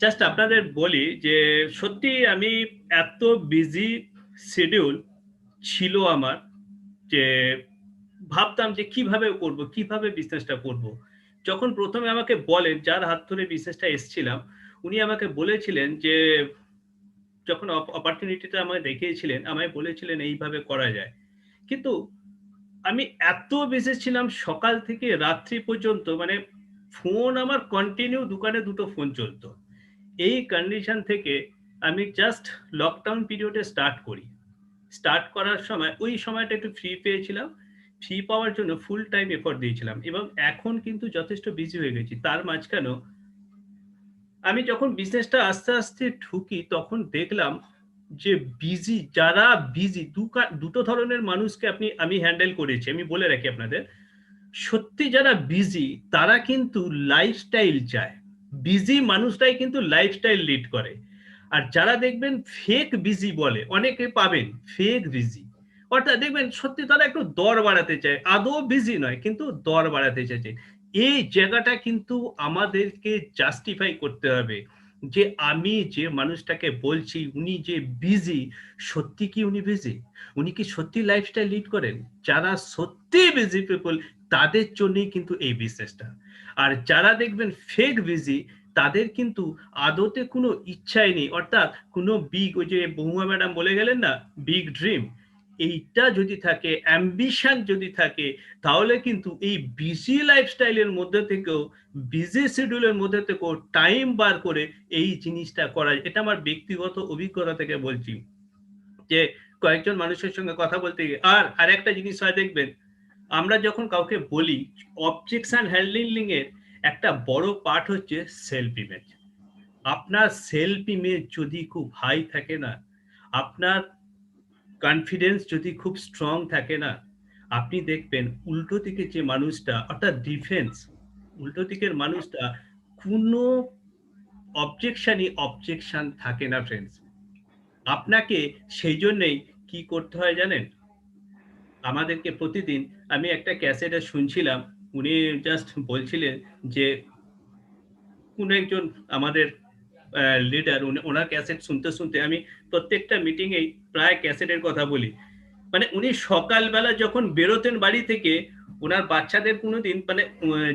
Just আপনাদের বলি যে, সত্যি আমি এত বিজি শিডিউল ছিল আমার যে, ভাবতাম যে কীভাবে করব, কীভাবে বিজনেসটা করব। যখন প্রথমে আমাকে বলেন, যার হাত ধরে বিজনেসটা এসছিলাম, উনি আমাকে বলেছিলেন যে, যখন অপরচুনিটিটা আমায় দেখিয়েছিলেন, আমায় বলেছিলেন এইভাবে করা যায়। কিন্তু আমি এত বেঁচে ছিলাম সকাল থেকে রাত্রি পর্যন্ত মানে ফোন আমার কন্টিনিউ দোকানে দুটো ফোন চলতো। এই কন্ডিশন থেকে আমি জাস্ট লকডাউন পিরিয়ডে স্টার্ট করি। স্টার্ট করার সময়, ওই সময়টা একটু ফ্রি পেয়েছিলাম। ফ্রি পাওয়ার জন্য ফুল টাইম এফোর্ট দিয়েছিলাম এবং এখন কিন্তু যথেষ্ট বিজি হয়ে গেছি। তার মাঝখানেও আমি যখন বিজনেসটা আস্তে আস্তে ঢুকি, তখন দেখলাম যে বিজি যারা বিজি দুটো ধরনের মানুষকে আপনি, আমি হ্যান্ডেল করেছি। আমি বলে রাখি আপনাদের, সত্যি যারা বিজি তারা কিন্তু লাইফস্টাইল চায়। বিজি মানুষটাই কিন্তু লাইফস্টাইল লিড করে। আর যারা দেখবেন ফেক বিজি বলে, অনেকে পাবেন ফেক বিজি অর্থাৎ দেখবেন সত্যি তারা একটু দর বাড়াতে চায়, আদৌ বিজি নয়, কিন্তু দর বাড়াতে চাইছে। এই জায়গাটা কিন্তু আমাদেরকে জাস্টিফাই করতে হবে যে আমি যে মানুষটাকে বলছি, উনি যে বিজি সত্যি কি উনি বিজি উনি কি সত্যি লাইফস্টাইল লিড করেন? যারা সত্যি বিজি পিপল তাদের জন্যই কিন্তু এই বিজনেসটা আর যারা দেখবেন ফেক বিজি তাদের কিন্তু আদতে কোনো ইচ্ছাই নেই। অর্থাৎ কোনো বিগ ওই যে বহুমা ম্যাডাম বলে গেলেন না বিগ ড্রিম এইটা যদি থাকে অ্যাম্বিশন যদি থাকে, তাহলে কিন্তু এই বিজি লাইফস্টাইলের মধ্যে থেকেও বিজি শিডিউলের মধ্যে থেকেও টাইম বার করে এই জিনিসটা করা এটা আমার ব্যক্তিগত অভিজ্ঞতা থেকে বলছি। যে কয়েকজন মানুষের সঙ্গে কথা বলতে গিয়ে, আর আরেকটা জিনিস হয় দেখবেন আমরা যখন কাউকে বলি অবজেকশন হ্যান্ডলিং এর একটা বড় পার্ট হচ্ছে সেলফ ইমেজ আপনার সেলফ ইমেজ যদি খুব হাই থাকে না, আপনার কনফিডেন্স যদি খুব স্ট্রং থাকে না, আপনি দেখবেন উল্টো দিকে যে মানুষটা, অর্থাৎ ডিফেন্স উল্টো দিকের মানুষটা কোনো অবজেকশনই অবজেকশন থাকে না ফ্রেন্ডস আপনাকে সেই জন্যেই কি করতে হয় জানেন? আমাদেরকে প্রতিদিন, আমি একটা ক্যাসেটে শুনছিলাম, উনি জাস্ট বলছিলেন যে, কোন একজন আমাদের লিডার ওনার ক্যাসেট শুনতে শুনতে আমি প্রত্যেকটা মিটিংয়েই প্রায় ক্যাসেটের কথা বলি। মানে উনি সকালবেলা যখন বেরোতেন বাড়ি থেকে, ওনার বাচ্চাদের কোনোদিন মানে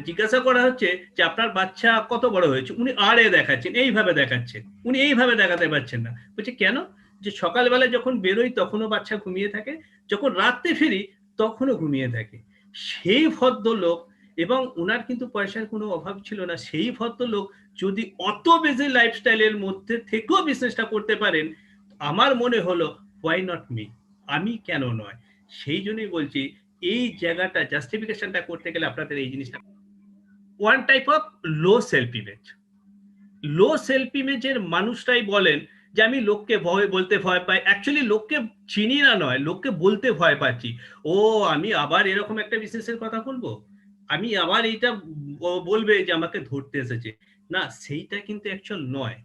জিজ্ঞাসা করা হচ্ছে যে, আপনার বাচ্চা কত বড় হয়েছে? উনি আড়ে দেখাচ্ছেন, এইভাবে দেখাচ্ছেন। উনি এইভাবে দেখাতে পারছেন না। বলছে, কেন? যে সকালবেলা যখন বেরোই তখনও বাচ্চা ঘুমিয়ে থাকে, যখন রাত্রে ফিরি তখনও ঘুমিয়ে থাকে। সেই ভদ্রলোক এবং ওনার কিন্তু পয়সার কোনো অভাব ছিল না, সেই ভদ্রলোক যদি অত বেশি লাইফস্টাইলের মধ্যে থেকেও বিজনেসটা করতে পারেন, আমার মনে হলো হোয়াই নট মি আমি কেন নয়? সেই জন্যই বলছি, এই জায়গাটা জাস্টিফিকেশনটা করতে গেলে আপনাদের এই জিনিসটা one type of low self image low self ইমেজের মানুষটাই বলেন যে আমি লোককে ভয় বলতে ভয় পাই। অ্যাকচুয়ালি লোককে চিনি না নয়, লোককে বলতে ভয় পাচ্ছি। ও, আমি আবার এরকম একটা বিজনেসের কথা বলব? আমি আবার এইটা বলবে যে আমাকে ধরতে এসেছে। না, সেইটা কিন্তু অ্যাকচুয়াল নয়।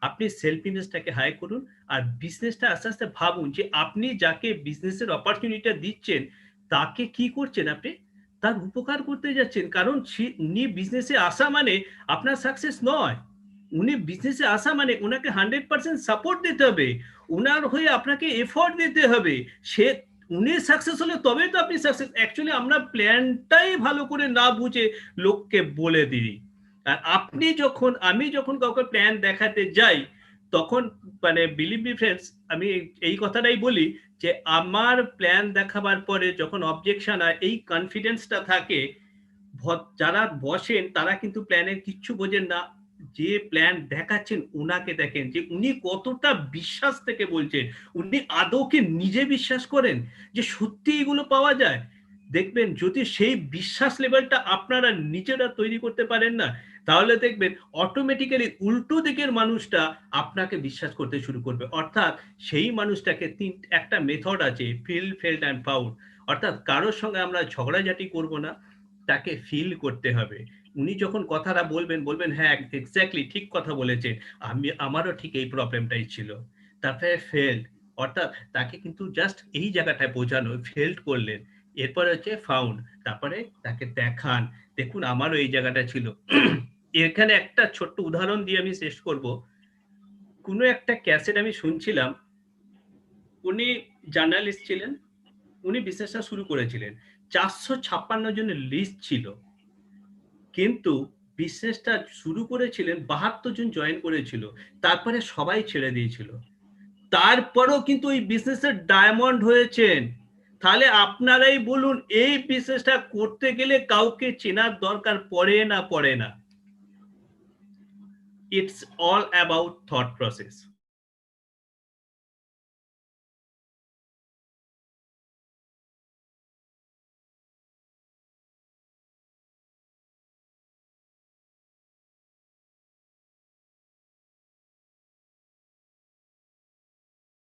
আপনি সেলফ ইমেজটাকে হাই করুন আর বিজনেসটা আস্তে আস্তে ভাবুন যে আপনি যাকে বিজনেসের অপরচুনিটিটা দিচ্ছেন, তাকে কি করছেন আপনি? তার উপকার করতে যাচ্ছেন। কারণ উনি বিজনেসে আসা মানে আপনার সাকসেস নয়। উনি বিজনেসে আসা মানে ওনাকে হান্ড্রেড পার্সেন্ট সাপোর্ট দিতে হবে। ওনার হয়ে আপনাকে এফোর্ট দিতে হবে। সে, উনি সাকসেস হলে তবেই তো আপনি সাকসেস অ্যাকচুয়ালি আমরা প্ল্যানটাই ভালো করে না বুঝে লোককে বলে দিই। আর আপনি যখন, আমি যখন কাউকে প্ল্যান দেখাতে যাই, তখন মানে বিলিভ মি ফ্রেন্ডস আমি এই কথাটাই বলি যে আমার প্ল্যান দেখাবার পরে যখন অবজেকশন হয় এই কনফিডেন্সটা থাকে যারা বসেন তারা কিন্তু প্ল্যানের কিচ্ছু বোঝেন না। যে প্ল্যান দেখাচ্ছেন, উনাকে দেখেন যে উনি কতটা বিশ্বাস থেকে বলছেন। উনি আদৌকে নিজে বিশ্বাস করেন যে সত্যি এগুলো পাওয়া যায়। দেখবেন যদি সেই বিশ্বাস লেভেলটা আপনারা নিজেরা তৈরি করতে পারেন না, তাহলে দেখবেন অটোমেটিক্যালি উল্টো দিকের মানুষটা আপনাকে বিশ্বাস করতে শুরু করবে। অর্থাৎ সেই মানুষটাকে তিন, একটা মেথড আছে ফিল ফেল্ড অ্যান্ড ফাউন্ড অর্থাৎ কারোর সঙ্গে আমরা ঝগড়াঝাটি করব না, তাকে ফিল করতে হবে। উনি যখন কথাটা বলবেন বলবেন হ্যাঁ এক্স্যাক্টলি ঠিক কথা বলেছেন। আমি, আমারও ঠিক এই প্রবলেমটাই ছিল। তারপরে ফেল্ড অর্থাৎ তাকে কিন্তু জাস্ট এই জায়গাটায় বোঝানো ফেল্ড করলেন। এরপরে হচ্ছে ফাউন্ড তারপরে তাকে দেখান। দেখুন, আমারও এই জায়গাটা ছিল। এখানে একটা ছোট্ট উদাহরণ দিয়ে আমি শেষ করব। কোনো একটা ক্যাসেট আমি শুনছিলাম, উনি জার্নালিস্ট ছিলেন, উনি বিজনেসটা শুরু করেছিলেন। চারশো ছাপ্পান্ন জনের লিস্ট ছিল। কিন্তু বিজনেসটা শুরু করেছিলেন বাহাত্তর জন জয়েন করেছিল, তারপরে সবাই ছেড়ে দিয়েছিল। তারপরেও কিন্তু ওই বিজনেসের ডায়মন্ড হয়েছেন। তাহলে আপনারাই বলুন, এই বিজনেসটা করতে গেলে কাউকে চেনার দরকার পড়ে না পড়ে না? It's all about thought process